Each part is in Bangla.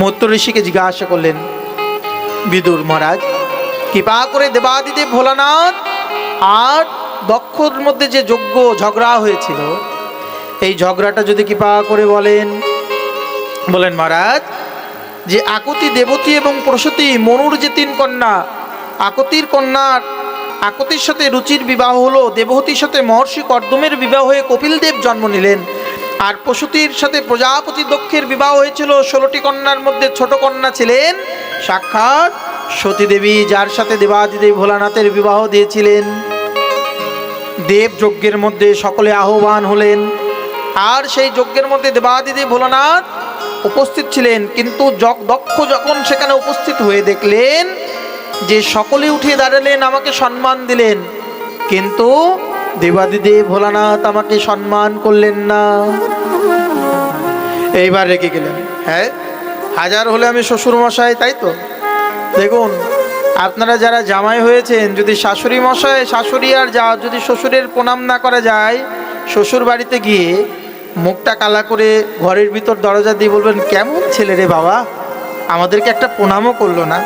মৈত্র ঋষিকে জিজ্ঞাসা করলেন, বিদুর মহারাজ, কৃপা করে দেবাদিদেব ভোলানাথ আর দক্ষর মধ্যে যে যজ্ঞ ঝগড়া হয়েছিল, এই ঝগড়াটা যদি কৃপা করে বলেন। বলেন মহারাজ, যে আকুতি দেবতী এবং প্রসূতি মনুর যে তিন কন্যা, আকতির কন্যার আকতির সাথে রুচির বিবাহ হলো, দেবহতীর সাথে মহর্ষি কর্দমের বিবাহ হয়ে কপিল দেব জন্ম নিলেন। আর প্রসূতির সাথে প্রজাপতি দক্ষের বিবাহ হয়েছিল। ষোলোটি কন্যার মধ্যে ছোট কন্যা ছিলেন সাক্ষাৎ সতী দেবী যার সাথে দেবাদিদেব ভোলানাথের বিবাহ দিয়েছিলেন। দেব যজ্ঞের মধ্যে সকলে আহ্বান হলেন। আর সেই যজ্ঞের মধ্যে দেবাদিদেব ভোলানাথ উপস্থিত ছিলেন। কিন্তু দক্ষ যখন সেখানে উপস্থিত হয়ে দেখলেন যে সকলে উঠে দাঁড়ালেন, আমাকে সম্মান দিলেন। কিন্তু দেবাদিদেব ভোলানাথ আমাকে সম্মান করলেন না। এইবার রেখে গেলেন। হ্যাঁ হাজার হলে আমি শ্বশুর মশাই তাই তো? দেখুন, আপনারা যারা জামাই হয়েছেন, যদি শাশুড়ি মশাই শাশুড়ি আর যা, যদি শ্বশুরের প্রণাম না করা যায় শ্বশুর বাড়িতে গিয়ে মুখটা কালা করে ঘরের ভিতর দরজা দিয়ে বলবেন, কেমন ছেলে রে বাবা? আমাদেরকে একটা প্রণামও করল না।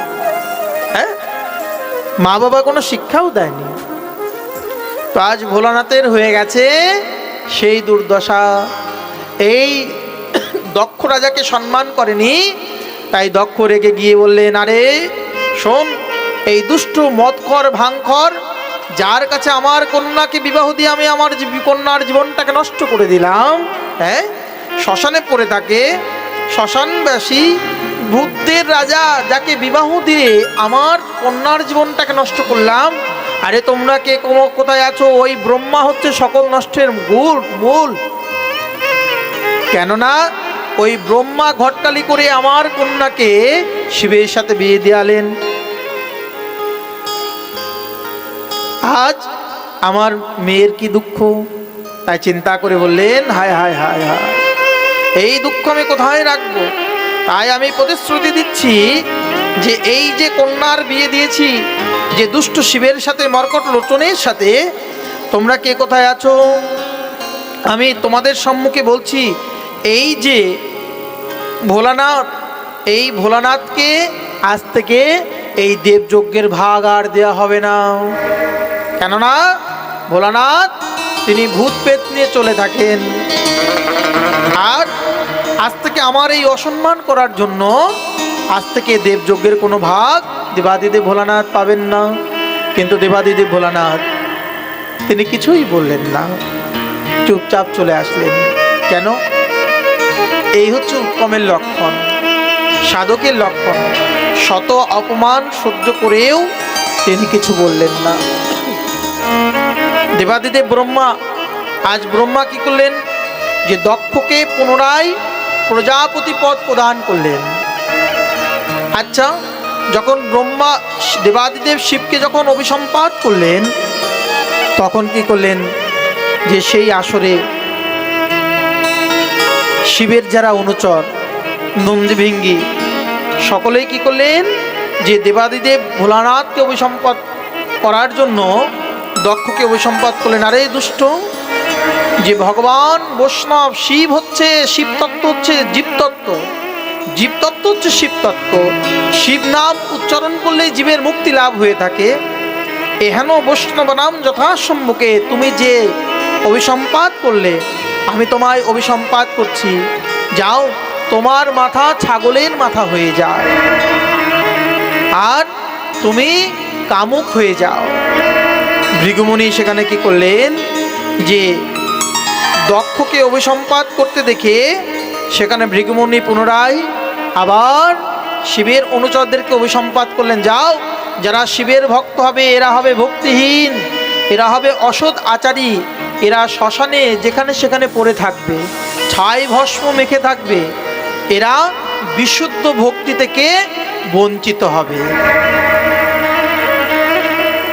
হ্যাঁ মা বাবা কোনো শিক্ষাও দেয়নি। তো আজ ভোলানাথের হয়ে গেছে সেই দুর্দশা। এই দক্ষ রাজাকে সম্মান করেনি, তাই দক্ষ রেগে গিয়ে বললেন, আরে, শোন, এই দুষ্ট মদখর ভাঙখর যার কাছে আমার কন্যাকে বিবাহ দিয়ে আমি আমার কন্যার জীবনটাকে নষ্ট করে দিলাম হ্যাঁ? শ্মশানে পড়ে থাকে শ্মশানবাসী ভূতদের রাজা যাকে বিবাহ দিয়ে আমার কন্যার জীবনটাকে নষ্ট করলাম আরে তোমরা কে কোথায় আছো? ওই ব্রহ্মা হচ্ছে সকল নষ্টের মূল মূল। কেননা ওই ব্রহ্মা ঘটকালি করে আমার কন্যাকে শিবের সাথে বিয়ে দেয়ালেন। আজ আমার মেয়ের কি দুঃখ? তাই চিন্তা করে বললেন, হায় হায় হায় হায়। এই দুঃখ আমি কোথায় রাখব? তাই আমি প্রতিশ্রুতি দিচ্ছি যে এই যে কন্যার বিয়ে দিয়েছি, যে দুষ্ট শিবের সাথে মর্কট লোচনের সাথে, তোমরা কে কোথায় আছো? আমি তোমাদের সম্মুখে বলছি, এই যে ভোলানাথ, এই ভোলানাথকে আজ থেকে এই দেবযজ্ঞের ভাগ আর দেওয়া হবে না। কেননা ভোলানাথ, তিনি ভূত পেত নিয়ে চলে থাকেন। আর আজ থেকে আমার এই অসম্মান করার জন্য আজ থেকে দেবযজ্ঞের কোনো ভাগ দেবাদিদেব ভোলানাথ পাবেন না। কিন্তু দেবাদিদেব ভোলানাথ, তিনি কিছুই বললেন না। চুপচাপ চলে আসলেন। কেন? এই হচ্ছে উত্তমের লক্ষণ, সাধকের লক্ষণ। শত অপমান সহ্য করেও তিনি কিছু বললেন না। দেবাদিদেব ব্রহ্মা, আজ ব্রহ্মা কি করলেন? যে দক্ষকে পুনরায় প্রজাপতি পদ প্রদান করলেন। আচ্ছা যখন ব্রহ্মা দেবাদিদেব শিবকে যখন অভিসম্পাদ করলেন, তখন কি করলেন যে সেই আসরে শিবের যারা অনুচর, নন্দীভিঙ্গি, সকলেই কি করলেন যে দেবাদিদেব ভোলানাথকে অভিসম্পাদ করার জন্য দক্ষকে অভিসম্পাদ করলেন। আরে দুষ্ট, যে ভগবান বৈষ্ণব শিব হচ্ছে, শিবতত্ত্ব হচ্ছে জীবতত্ত্ব। জীবতত্ত্ব হচ্ছে শিবতত্ত্ব। শিব নাম উচ্চারণ করলে জীবের মুক্তি লাভ হয়ে থাকে। এহেন বৈষ্ণব নাম যথাসম্মুখে তুমি যে অভিসম্পাদ করলে, আমি তোমায় অভিসম্পাদ করছি। যাও, তোমার মাথা ছাগলের মাথা হয়ে যায়। আর তুমি কামুক হয়ে যাও। ভৃগুমণি সেখানে কি করলেন? যে দক্ষকে অভিসম্পাদ করতে দেখে সেখানে ভৃগুমণি পুনরায় আবার শিবের অনুচরদেরকে অভিসম্পাদ করলেন। যাও, যারা শিবের ভক্ত হবে, এরা হবে ভক্তিহীন, এরা হবে অসৎ আচারী, এরা শ্মশানে, যেখানে সেখানে পড়ে থাকবে, ছাই ভস্ম মেখে থাকবে, এরা বিশুদ্ধ ভক্তি থেকে বঞ্চিত হবে।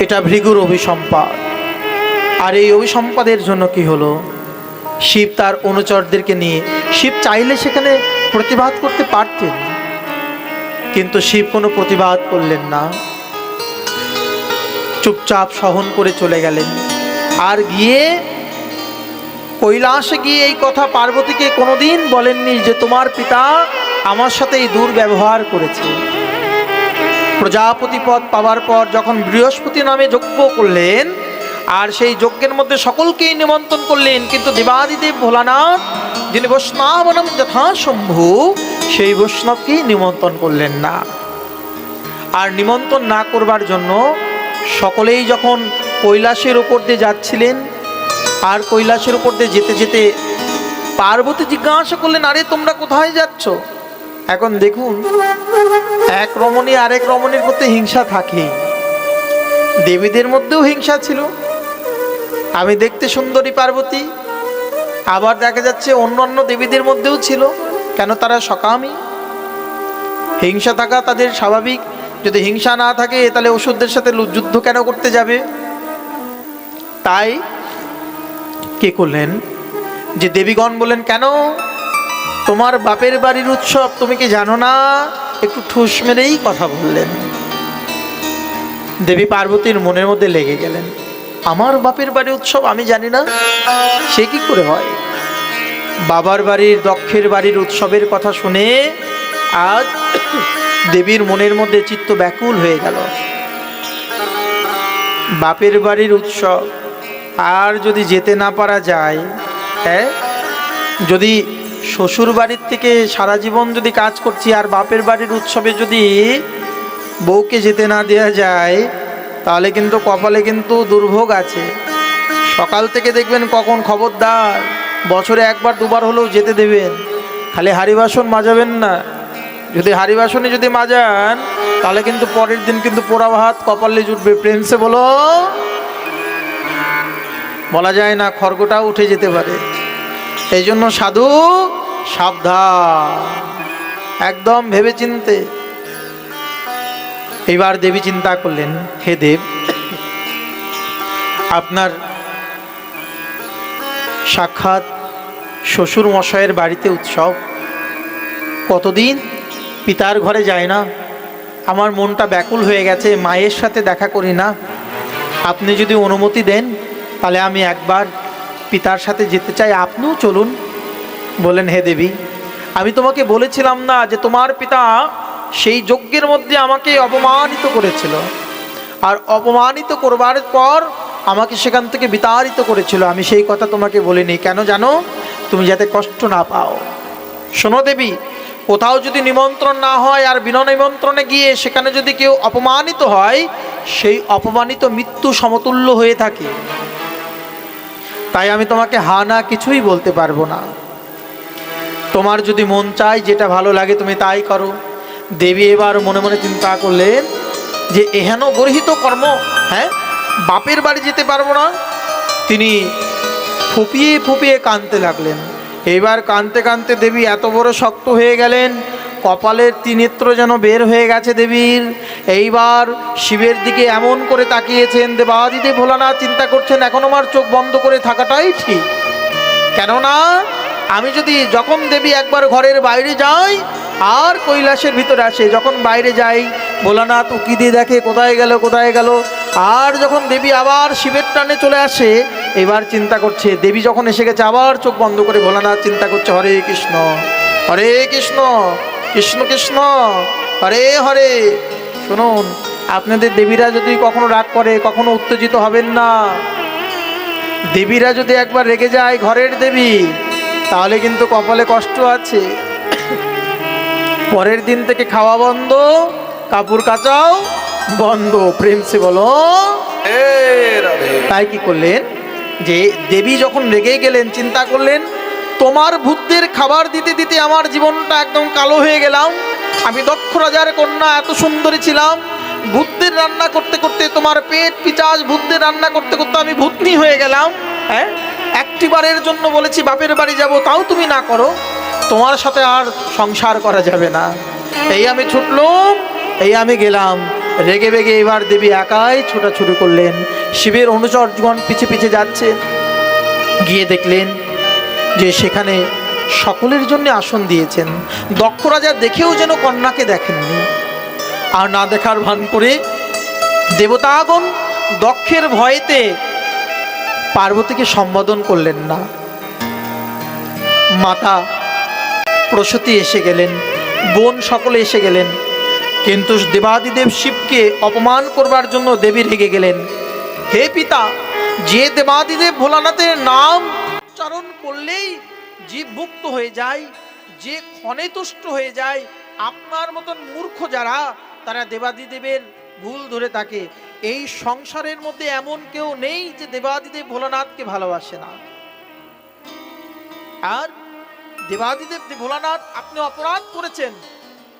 এটা ভৃগুর অভিসম্পাদ আর এই অভিসম্পাদের জন্য কি হলো? শিব তার অনুচরদেরকে নিয়ে, শিব চাইলে সেখানে প্রতিবাদ করতে পারতেন। কিন্তু শিব কোনো প্রতিবাদ করলেন না। চুপচাপ সহন করে চলে গেলেন। আর গিয়ে কৈলাসে গিয়ে এই কথা পার্বতীকে কোনোদিন বলেননি যে, তোমার পিতা আমার সাথে এই দুর্ব্যবহার করেছে। প্রজাপতি পদ পাওয়ার পর যখন বৃহস্পতি নামে যজ্ঞ করলেন আর সেই যজ্ঞের মধ্যে সকলকেই নিমন্ত্রণ করলেন। কিন্তু দেবাদিদেব ভোলানাথ, যিনি বৈষ্ণবনম যথাসম্ভু, সেই বৈষ্ণবকেই নিমন্ত্রণ করলেন না। আর নিমন্ত্রণ না করবার জন্য সকলেই যখন কৈলাসের উপর দিয়ে যাচ্ছিলেন, আর কৈলাসের উপর দিয়ে যেতে যেতে পার্বতী জিজ্ঞাসা করলেন, আরে, তোমরা কোথায় যাচ্ছ? এখন দেখুন, এক রমণী আরেক রমণীর প্রতি হিংসা থাকে দেবীদের মধ্যেও হিংসা ছিল। আমি দেখতে সুন্দরী পার্বতী। আবার দেখা যাচ্ছে অন্য অন্য দেবীদের মধ্যেও ছিল। কেন তারা সকামী? হিংসা থাকা তাদের স্বাভাবিক। যদি হিংসা না থাকে, তাহলে ওষুধদের সাথে যুদ্ধ কেন করতে যাবে? তাই কে করলেন? যে দেবীগণ বলেন কেন? তোমার বাপের বাড়ির উৎসব, তুমি কি জানো না? একটু ঠুস মেরেই কথা বললেন। দেবী পার্বতীর মনের মধ্যে লেগে গেলেন। আমার বাপের বাড়ি উৎসব আমি জানি না, সে কি করে হয়? বাবার বাড়ির, দক্ষের বাড়ির উৎসবের কথা শুনে আজ দেবীর মনের মধ্যে চিত্ত ব্যাকুল হয়ে গেল। বাপের বাড়ির উৎসব আর যদি যেতে না পারা যায় হ্যাঁ? যদি শ্বশুর বাড়ির থেকে সারা জীবন যদি কাজ করছি আর বাপের বাড়ির উৎসবে যদি বউকে যেতে না দেওয়া যায় তাহলে কিন্তু কপালে কিন্তু দুর্ভোগ আছে। সকাল থেকে দেখবেন কখন খবরদার, বছরে একবার, দুবার হলেও যেতে দেবেন। খালি হাড়ি বাসন মাজাবেন না। যদি হাড়ি বাসনে যদি মাজান, তাহলে কিন্তু পরের দিন কিন্তু পোড়া ভাত কপালে জুটবে। প্রেমসে বলো, বলা যায় না খড়গটাও উঠে যেতে পারে। এই জন্য সাধু সাবধান। একদম ভেবে চিনতে এবার দেবী চিন্তা করলেন, হে দেব, আপনার সাক্ষাৎ শ্বশুর মশাইয়ের বাড়িতে উৎসব কতদিন? পিতার ঘরে যায় না। আমার মনটা ব্যাকুল হয়ে গেছে, মায়ের সাথে দেখা করি না। আপনি যদি অনুমতি দেন, তাহলে আমি একবার পিতার সাথে যেতে চাই। আপনিও চলুন। বলেন হে দেবী, আমি তোমাকে বলেছিলাম না যে তোমার পিতা সেই যজ্ঞের মধ্যে আমাকে অপমানিত করেছিল। আর অপমানিত করবার পর আমাকে সেখান থেকে বিতাড়িত করেছিল। আমি সেই কথা তোমাকে বলিনি। কেন জানো? তুমি যাতে কষ্ট না পাও। শোনো দেবী, কোথাও যদি নিমন্ত্রণ না হয় আর বিনা নিমন্ত্রণে গিয়ে সেখানে যদি কেউ অপমানিত হয়, সেই অপমানিত মৃত্যু সমতুল্য হয়ে থাকে। তাই আমি তোমাকে হা না কিছুই বলতে পারব না। তোমার যদি মন চায় যেটা ভালো লাগে তুমি তাই করো। দেবী এবার মনে মনে চিন্তা করলেন যে এহেন গর্হিত কর্ম হ্যাঁ? বাপের বাড়ি যেতে পারব না। তিনি ফুপিয়ে ফুপিয়ে কাঁদতে লাগলেন। এইবার কাঁদতে কাঁদতে দেবী এত বড় শক্ত হয়ে গেলেন, কপালের ত্রিনেত্র যেন বের হয়ে গেছে দেবীর। এইবার শিবের দিকে এমন করে তাকিয়েছেন, দেবাদিদেব ভোলানাথ, চিন্তা করছেন এখন আমার চোখ বন্ধ করে থাকাটাই ঠিক। কেননা, আমি যদি যখন দেবী একবার ঘরের বাইরে যাই আর কৈলাসের ভিতরে আসে, যখন বাইরে যাই, ভোলানাথ উকি দিয়ে দেখে কোথায় গেল কোথায় গেল, আর যখন দেবী আবার শিবের টানে চলে আসে, এবার চিন্তা করছে, দেবী যখন এসে গেছে, আবার চোখ বন্ধ করে ভোলানাথ চিন্তা করছে, হরে কৃষ্ণ হরে কৃষ্ণ কৃষ্ণ কৃষ্ণ, হরে হরে। শুনুন, আপনাদের দেবীরা যদি কখনো রাগ করে, কখনো উত্তেজিত হবেন না। দেবীরা যদি একবার রেগে যায় ঘরের দেবী, তাহলে কিন্তু কপালে কষ্ট আছে। পরের দিন থেকে খাওয়া বন্ধ কাপড় কাচাও বন্ধ। প্রেমসে বলো তাই কি করলেন? যে দেবী যখন রেগে গেলেন চিন্তা করলেন তোমার ভূতদের খাবার দিতে দিতে আমার জীবনটা একদম কালো হয়ে গেলাম। আমি দক্ষ রাজার কন্যা এত সুন্দরী ছিলাম। ভূতদের রান্না করতে করতে তোমার পেট পিচাজ ভূতদের রান্না করতে করতে আমি ভূতনি হয়ে গেলাম। হ্যাঁ? একটি বারের জন্য বলেছি বাপের বাড়ি যাব তাও তুমি না করো। তোমার সাথে আর সংসার করা যাবে না। এই আমি ছুটলুম, এই আমি গেলাম। রেগে বেগে এবার দেবী একাই ছোটাছুটি করলেন। শিবের অনুচরগণ পিছে পিছে যাচ্ছে। গিয়ে দেখলেন যে সেখানে সকলের জন্য আসন দিয়েছেন। দক্ষ রাজা দেখেও যেন কন্যাকে দেখেননি। আর না দেখার ভান করে দেবতাগণ দক্ষের ভয়েতে পার্বতীকে সম্বোধন করলেন না। মাতা প্রসূতি এসে গেলেন, বোন সকলে এসে গেলেন। কিন্তু দেবাদিদেব শিবকে অপমান করবার জন্য দেবী রেগে গেলেন। হে পিতা, যে দেবাদিদেব ভোলানাথের নাম উচ্চারণ করলেই জীব মুক্ত হয়ে যায়, যে ক্ষণে তুষ্ট হয়ে যায়, আপনার মতন মূর্খ যারা, তারা দেবাদিদেবের ভুল ধরে থাকে। এই সংসারের মধ্যে এমন কেউ নেই যে দেবাদিদেব ভোলানাথকে ভালোবাসে না। আর দেবাদিদেব ভোলানাথ, আপনি অপরাধ করেছেন।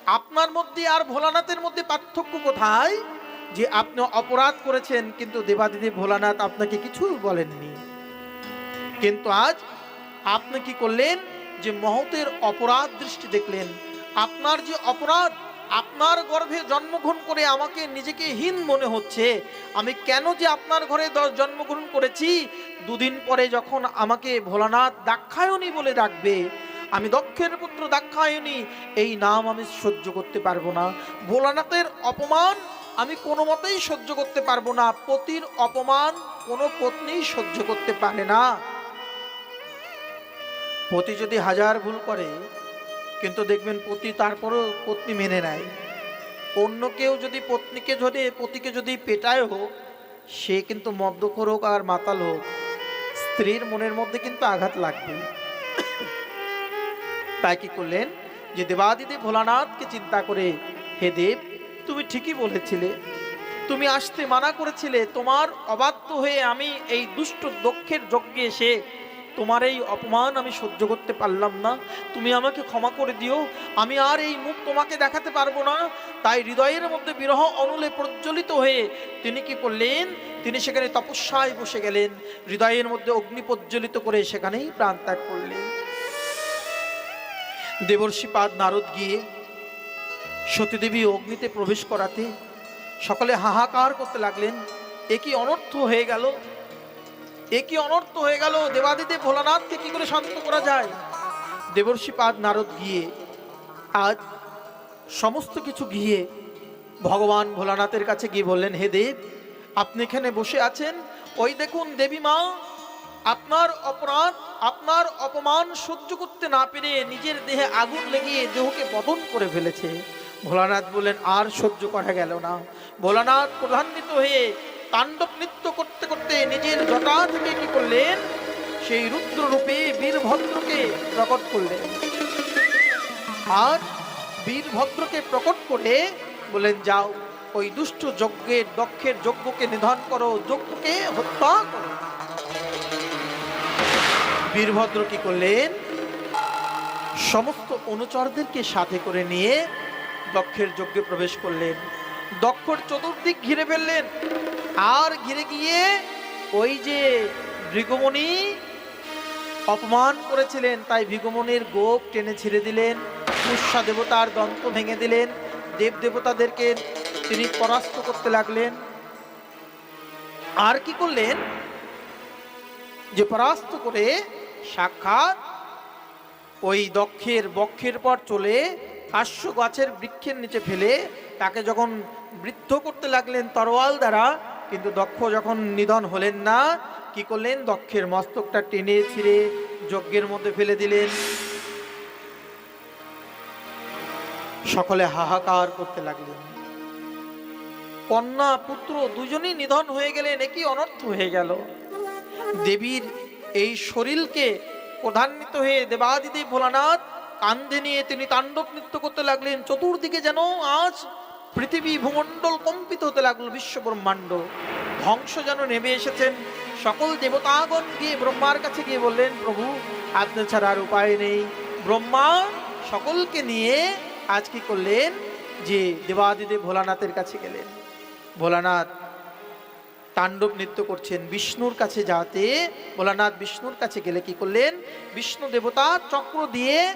আপনার মধ্যে আর ভোলানাথের মধ্যে পার্থক্য কোথায়? যে আপনি অপরাধ করেছেন, কিন্তু দেবাদিদেব ভোলানাথ আপনাকে কিছু বলেননি। কিন্তু আজ আপনি কি করলেন? যে মহতের অপরাধ দৃষ্টি দেখলেন। আপনার যে অপরাধ, আপনার গর্ভে জন্মগ্রহণ করে আমাকে নিজেকে হীন মনে হচ্ছে। আমি কেন যে আপনার ঘরে জন্মগ্রহণ করেছি? দুদিন পরে যখন আমাকে ভোলানাথ দাক্ষায়ণী বলে ডাকবে আমি দক্ষের পুত্র দাক্ষায়ণী, এই নাম আমি সহ্য করতে পারব না। ভোলানাথের অপমান আমি কোনো মতেই সহ্য করতে পারব না। পতির অপমান কোনো পত্নী সহ্য করতে পারে না। পতি যদি হাজার ভুল করে, কিন্তু দেখবেন পতি তারপরও পত্নী মেনে নেয়। অন্য কেউ যদি পত্নীকে ধরে, পতিকে যদি পেটায় হোক, সে কিন্তু মদ্যকর হোক আর মাতাল হোক। স্ত্রীর মনের মধ্যে কিন্তু আঘাত লাগবে তাই কি করলেন? যে দেবাদিদেব ভোলানাথকে চিন্তা করে, হে দেব, তুমি ঠিকই বলেছিলে। তুমি আসতে মানা করেছিলে, তোমার অবাধ্য হয়ে আমি এই দুষ্ট দক্ষের যজ্ঞে এসে তোমার এই অপমান আমি সহ্য করতে পারলাম না। তুমি আমাকে ক্ষমা করে দিও। আমি আর এই মুখ তোমাকে দেখাতে পারব না। তাই হৃদয়ের মধ্যে বিরহ অনুলে প্রজ্বলিত হয়ে তিনি কি করলেন? তিনি সেখানে তপস্যায় বসে গেলেন। হৃদয়ের মধ্যে অগ্নি প্রজ্বলিত করে সেখানেই প্রাণ ত্যাগ করলেন। দেবর্ষিপাদ নারদ গিয়ে সতীদেবী অগ্নিতে প্রবেশ করাতে সকলে হাহাকার করতে লাগলেন। এ কি অনর্থ হয়ে গেল? এ কি অনর্থ হয়ে গেল? দেবাদিদেব ভোলানাথকে কি করে শান্ত করা যায়? দেবর্ষিপাদ নারদ গিয়ে আজ সমস্ত কিছু গিয়ে ভগবান ভোলানাথের কাছে গিয়ে বললেন, হে দেব, আপনি এখানে বসে আছেন? ওই দেখুন দেবী মা আপনার অপরাধ, আপনার অপমান সহ্য করতে না পেরে নিজের দেহে আগুন লেগিয়ে দেহকে বদন করে ফেলেছে। ভোলানাথ বললেন, আর সহ্য করা গেল না। ভোলানাথ প্রধান্বিত হয়ে তাণ্ডব নৃত্য করতে করতে নিজের জটা থেকে কি করলেন? সেই রুদ্র রূপে বীরভদ্রকে প্রকট করলেন। আর বীরভদ্রকে প্রকট করে বলেন যাও, ওই দুষ্ট যজ্ঞের, দক্ষের যজ্ঞকে নিধন করো, যজ্ঞকে হত্যা করো। বীরভদ্র কি করলেন। সমস্ত অনুচরদেরকে সাথে করে নিয়ে দক্ষের যজ্ঞে প্রবেশ করলেন। দক্ষর চতুর্দিক ঘিরে ফেললেন। আর ঘিরে গিয়ে ওই যে ভৃগমণি অপমান করেছিলেন, তাই ভৃগমণির গোপ টেনে ছেড়ে দিলেন। পুষ্যা দেবতার দন্ত ভেঙে দিলেন। দেব দেবতাদেরকে তিনি পরাস্ত করতে লাগলেন। আর কি করলেন? যে পরাস্ত করে সাক্ষাৎ। ওই দক্ষের বক্ষের পর চলে কাশ্য গাছের বৃক্ষের নিচে ফেলে তাকে যখন বৃদ্ধ করতে লাগলেন তরোয়াল দ্বারা, কিন্তু দক্ষ যখন নিধন হলেন না, কি করলেন? দক্ষের মস্তকটা টেনে ছিঁড়ে যজ্ঞের মধ্যে ফেলে দিলেন। সকলে হাহাকার করতে লাগলেন। কন্যা পুত্র দুজনই নিধন হয়ে গেলেন একই অনর্থ হয়ে গেল? দেবীর এই শরীরকে প্রধান্বিত হয়ে দেবাদিদেব ভোলানাথ কান্ধে নিয়ে তিনি তাণ্ডব নৃত্য করতে লাগলেন। চতুর্দিকে যেন আজ পৃথিবী ভূমণ্ডল কম্পিত হতে লাগল বিশ্ব ব্রহ্মাণ্ড ধ্বংস যেন নেমে এসেছেন। সকল দেবতাগণ গিয়ে ব্রহ্মার কাছে গিয়ে বললেন, প্রভু আপনি ছাড়া আর উপায় নেই। ব্রহ্মা সকলকে নিয়ে আজ কি করলেন যে দেবাদিদেব ভোলানাথের কাছে গেলেন? ভোলানাথ তাণ্ডব নৃত্য করছেন বিষ্ণুর কাছে যাতে, ভোলানাথ বিষ্ণুর কাছে গেলে কি করলেন? বিষ্ণু দেবতা চক্র দিয়ে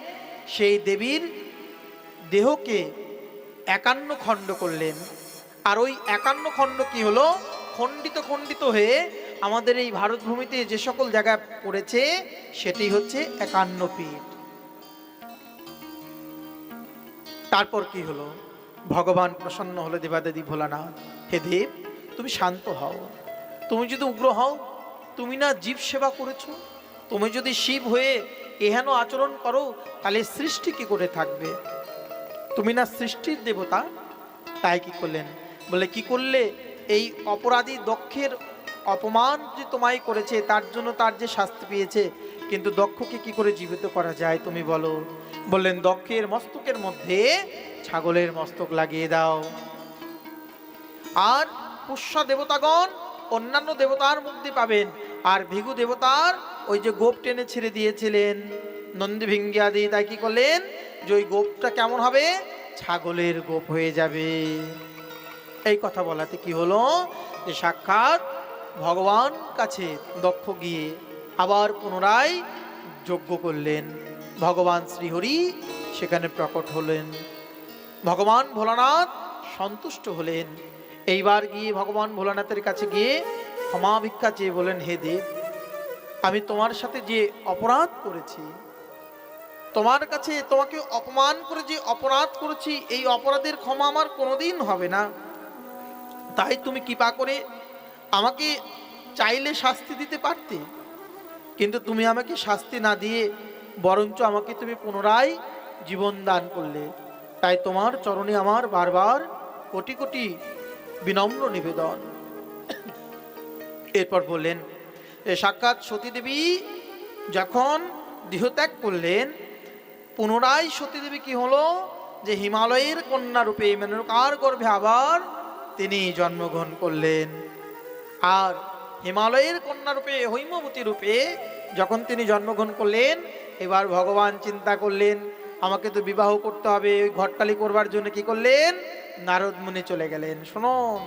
সেই দেবীর দেহকে একান্ন খণ্ড করলেন। আর ওই একান্ন খণ্ড কি হলো? খণ্ডিত খণ্ডিত হয়ে আমাদের এই ভারত ভূমিতে যে সকল জায়গায় পড়েছে, সেটি হচ্ছে একান্ন পীঠ। তারপর কি হলো? ভগবান প্রসন্ন হলো দেবাদেবী ভোলানাথ। হে দেব তুমি শান্ত হও। তুমি যদি উগ্র হও, তুমি না জীব সেবা করেছ। তুমি যদি শিব হয়ে এহেন আচরণ করো, তাহলে সৃষ্টি কি করে থাকবে? তুমি না সৃষ্টির দেবতা? তাই কি করলেন? বলে, কি করলে? এই অপরাধী দক্ষের অপমান যে তোমায় করেছে, তার জন্য তার যে শাস্তি পেয়েছে, কিন্তু দক্ষকে কি করে জীবিত করা যায় তুমি বলো? বললেন, দক্ষের মস্তকের মধ্যে ছাগলের মস্তক লাগিয়ে দাও। আর পুষ্য দেবতাগণ অন্যান্য দেবতার মুক্তি পাবেন। আর ভিগু দেবতার ওই যে গোপ টেনে ছেড়ে দিয়েছিলেন। নন্দী ভিঙ্গি আদি, তাই কি করলেন? যে ওই গোপটা কেমন হবে? ছাগলের গোপ হয়ে যাবে। এই কথা বলাতে কি হলো? যে সাক্ষাৎ ভগবান কাছে দক্ষ গিয়ে আবার পুনরায় যজ্ঞ করলেন। ভগবান শ্রীহরি সেখানে প্রকট হলেন। ভগবান ভোলানাথ সন্তুষ্ট হলেন। এইবার গিয়ে ভগবান ভোলানাথের কাছে গিয়ে ক্ষমা ভিক্ষা চেয়ে বলেন, হে দেব, আমি তোমার সাথে যে অপরাধ করেছি, তোমার কাছে তোমাকে অপমান করে যে অপরাধ করেছি, এই অপরাধের ক্ষমা আমার কোনোদিন হবে না। তাই তুমি কৃপা করে আমাকে চাইলে শাস্তি দিতে পারতে, কিন্তু তুমি আমাকে শাস্তি না দিয়ে বরঞ্চ আমাকে তুমি পুনরায় জীবন দান করলে। তাই তোমার চরণে আমার বারবার কোটি কোটি বিনম্র নিবেদন। এরপর বললেন সাক্ষাৎ সতীদেবী, যখন দেহত্যাগ করলেন, পুনরায় সতীদেবী কি হলো? যে হিমালয়ের কন্যা রূপে মেনকার গর্ভে আবার তিনি জন্মগ্রহণ করলেন। আর হিমালয়ের কন্যা রূপে, হৈমবতী রূপে যখন তিনি জন্মগ্রহণ করলেন, এবার ভগবান চিন্তা করলেন আমাকে তো বিবাহ করতে হবে, ওই ঘটকালি করবার জন্য কি করলেন? নারদ মুনি চলে গেলেন। শুনুন,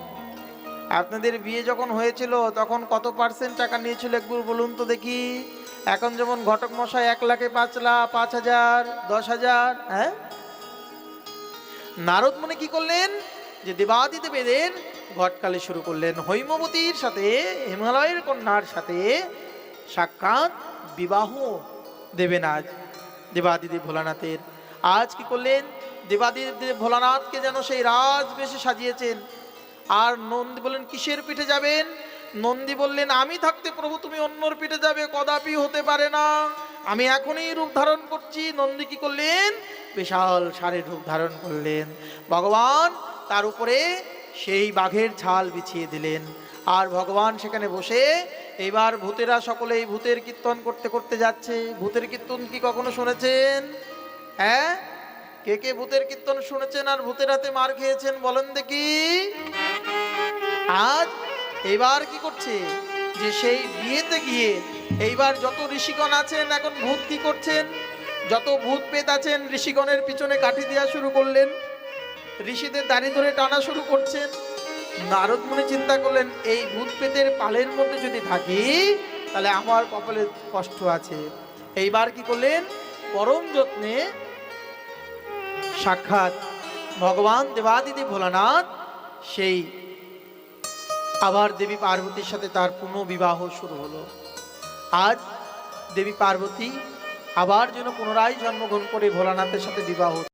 আপনাদের বিয়ে যখন হয়েছিল, তখন কত পার্সেন্ট টাকা নিয়েছিল একবার বলুন তো দেখি। এখন যেমন ঘটক মশাই এক লাখে পাঁচ লাখ পাঁচ হাজার, দশ হাজার হ্যাঁ? নারদ মনে কি করলেন? যে দেবাদি দেবেদের ঘটকালে শুরু করলেন। হৈমবতীর সাথে, হিমালয়ের কন্যার সাথে সাক্ষাৎ বিবাহ দেবেন আজ। দেবাদিদেব ভোলানাথের। আজ কি করলেন? দেবাদিদেব ভোলানাথকে যেন সেই রাজ বেশে সাজিয়েছেন। আর নন্দী বললেন, কিসের পিঠে যাবেন? নন্দী বললেন, আমি থাকতে প্রভু, তুমি অন্যর পিঠে যাবে, কদাপি হতে পারে না। আমি এখনই রূপ ধারণ করছি। নন্দী কি করলেন? বিশাল সারে রূপ ধারণ করলেন। ভগবান তার উপরে সেই বাঘের ছাল বিছিয়ে দিলেন। আর ভগবান সেখানে বসে এবার ভূতেরা সকলেই ভূতের কীর্তন করতে করতে যাচ্ছে। ভূতের কীর্তন কি কখনো শুনেছেন? হ্যাঁ? কে কে ভূতের কীর্তন শুনেছেন আর ভূতের হাতে মার খেয়েছেন বলেন দেখি। আজ এবার কি করছে? যে সেই বিয়েতে গিয়ে এইবার যত ঋষিগণ আছেন, এখন ভূত কি করছেন? যত ভূত পেত আছেন, ঋষিগণের পিছনে কাঠি দেওয়া শুরু করলেন। ঋষিদের দাড়ি ধরে টানা শুরু করছেন। নারদ মুনি চিন্তা করলেন, এই ভূত পেতের পালের মধ্যে যদি থাকি, তাহলে আমার কপালে কষ্ট আছে। এইবার কি করলেন? পরম যত্নে সাক্ষাৎ ভগবান দেবাদিদেব ভোলানাথ সেই আবার দেবী পার্বতীর সাথে তার পুনঃবিবাহ শুরু হলো। আজ দেবী পার্বতী আবার যেন পুনরায় জন্মগ্রহণ করে ভোলানাথের সাথে বিবাহ